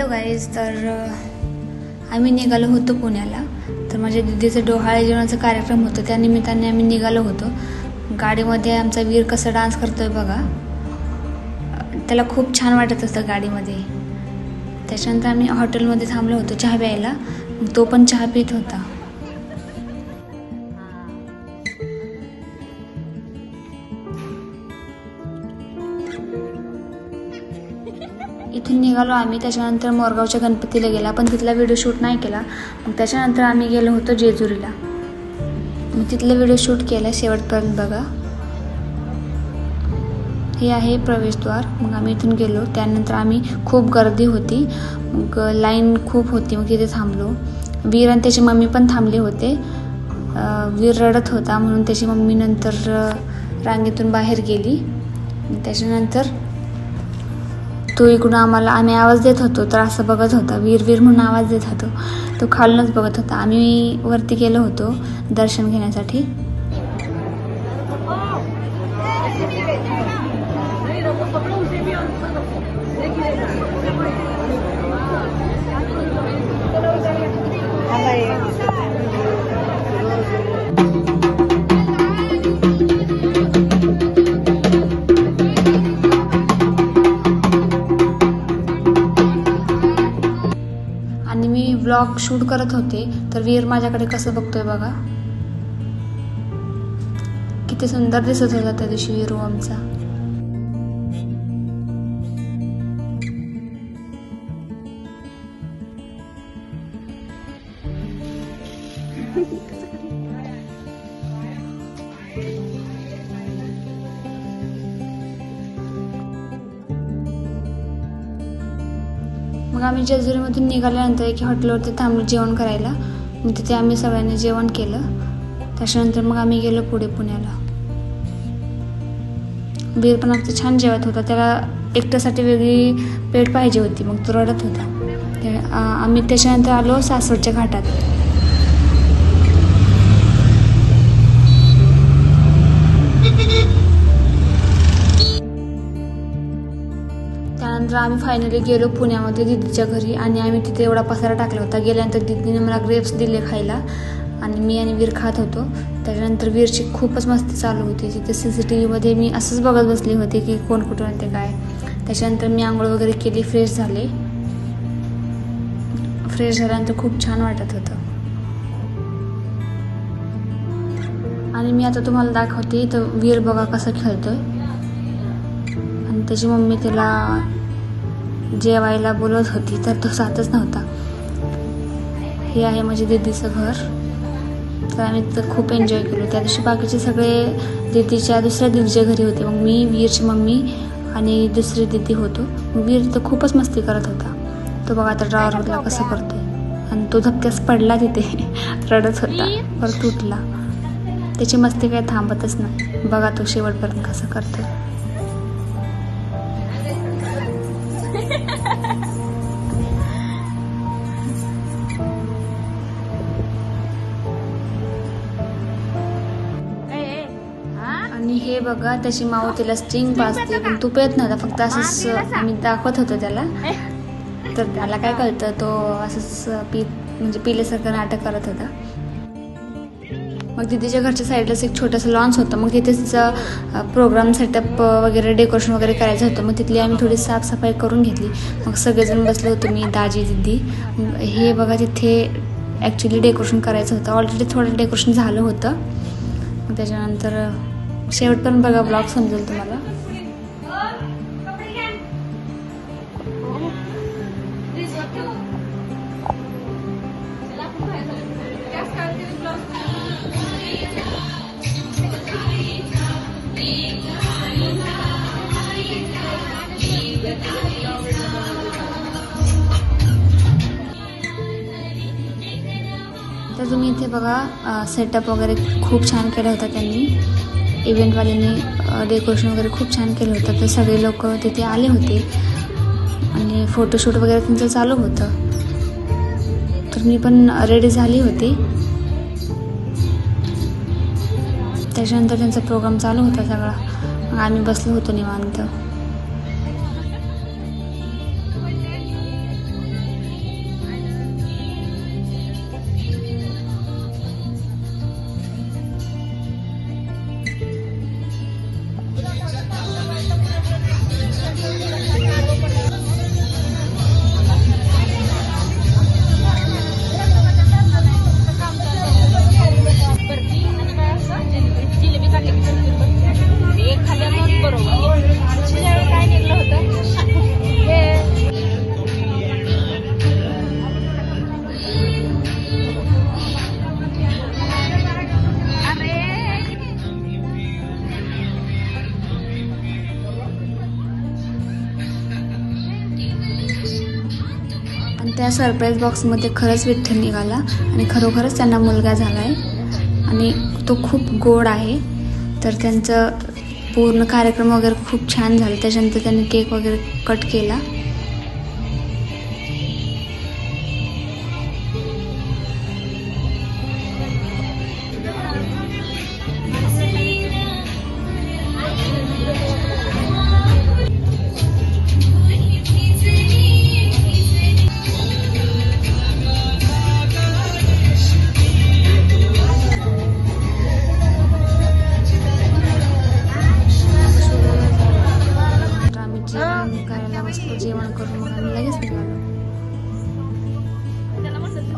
Hello guys तर आम्ही निघालो होतो पुण्याला. तर माझ्या दिदीचं डोहाळे जेवणाचा कार्यक्रम होता त्या निमित्ताने आम्ही निघालो होतो. गाडीमध्ये आमचा वीर कसा डान्स करतोय बघा. त्याला खूप छान वाटत असतं गाडीमध्ये. त्याच्यानंतर आम्ही हॉटेलमध्ये थांबलो होतो चहा प्यायला. तो पण चहा पित होता. इथून निघालो आम्ही. त्याच्यानंतर मोरगावच्या गणपतीला गेला. पण तिथला व्हिडिओ शूट नाही केला. मग त्याच्यानंतर आम्ही गेलो होतो जेजुरीला. मग तिथला व्हिडिओ शूट केला शेवटपर्यंत बघा. हे आहे प्रवेशद्वार. मग आम्ही इथून गेलो. त्यानंतर आम्ही खूप गर्दी होती. मग लाईन खूप होती. मग तिथे थांबलो. वीर आणि त्याची मम्मी पण थांबले होते. वीर रडत होता म्हणून त्याची मम्मी नंतर रांगेतून बाहेर गेली. त्याच्यानंतर तो इकडून आम्हाला आम्ही आवाज देत होतो तर असं बघत होता. वीर वीर म्हणून आवाज देत होतो. तो खालूनच बघत होता. आम्ही वरती गेलो होतो दर्शन घेण्यासाठी. ब्लॉग शूट करत होते तर वीर माझ्याकडे कसं बघतोय बघा. किती सुंदर दिसत होता त्या दिवशी वीरू आमचा. मग आम्ही जेजुरीमधून निघाल्यानंतर एका हॉटेलवरती थांबलो जेवण करायला. मग तिथे आम्ही सगळ्यांनी जेवण केलं. त्याच्यानंतर मग आम्ही गेलो पुढे पुण्याला. बीर पण अगदी छान जेवत होता. त्याला एकट्यासाठी वेगळी पेट पाहिजे होती. मग तो रडत होता. आम्ही त्याच्यानंतर आलो सासवडच्या घाटात. त्यानंतर आम्ही फायनली गेलो पुण्यामध्ये दिदीच्या घरी आणि आम्ही तिथे एवढा पसारा टाकला होता गेल्यानंतर दिदीने मला ग्रेप्स दिले खायला आणि मी आणि वीर खात होतो. त्याच्यानंतर वीरची खूपच मस्ती चालू होती. तिथे सी सी टी व्हीमध्ये मी असंच बघत बसली होती की कोण कुठून ते काय. त्याच्यानंतर मी आंघोळ वगैरे केली फ्रेश झाले. फ्रेश झाल्यानंतर खूप छान वाटत होतं. आणि मी आता तुम्हाला दाखवते तर वीर बघा कसं खेळतोय. त्याची मम्मी त्याला जेवायला बोलत होती तर तो जातच नव्हता. हे आहे माझ्या दीदीचं घर. तर आम्ही तिथं खूप एन्जॉय केलो. त्या दिवशी बाकीचे सगळे दीदीच्या दुसऱ्या दिदीच्या घरी होते. मग मी वीरची मम्मी आणि दुसरी दीदी होतो. वीर तर खूपच मस्ती करत होता. तो बघा आता ड्रॉवरला कसं करतो आणि तो धक्क्यास पडला तिथे. रडत होता. परत तुटला त्याची मस्ती काही थांबतच नाही. बघा तो शेवटपर्यंत कसं करतो बघा त्याची माऊ तिला स्ट्रिंग पाचते पण तो पेत नव्हता फक्त असंच आम्ही दाखवत होतो त्याला. तर त्याला काय कळतं तो असंच पी म्हणजे पिल्यासारखं नाटक करत होता. मग तिच्या घरच्या साईडलाच एक छोटंसं लॉन्स होतं. मग तिथे प्रोग्राम सेटअप वगैरे डेकोरेशन वगैरे करायचं होतं. मग तिथली आम्ही थोडी साफसफाई करून घेतली. मग सगळेजण बसलो होतो मी दाजी दिदी. हे बघा तिथे ॲक्च्युली डेकोरेशन करायचं होतं. ऑलरेडी थोडं डेकोरेशन झालं होतं. मग शेवट शेवटपर्यंत बघा ब्लॉग समजेल तुम्हाला. तर तुम्ही इथे बघा सेटअप वगैरे खूप छान केला होता त्यांनी. इव्हेंटवाल्यांनी डेकोरेशन वगैरे खूप छान केलं होतं. तर सगळे लोक तिथे आले होते. आणि फोटोशूट वगैरे त्यांचं चालू होतं. तर मी पण रेडी झाली होती. त्याच्यानंतर त्यांचा प्रोग्राम चालू होता सगळा. मग आम्ही बसलो होतो निवांत. त्या सरप्राईज बॉक्समध्ये खरंच विठ्ठल निघाला आणि खरोखरच त्यांना मुलगा झाला आहे आणि तो खूप गोड आहे. तर त्यांचं पूर्ण कार्यक्रम वगैरे खूप छान झालं. त्याच्यानंतर त्यांनी केक वगैरे कट केला.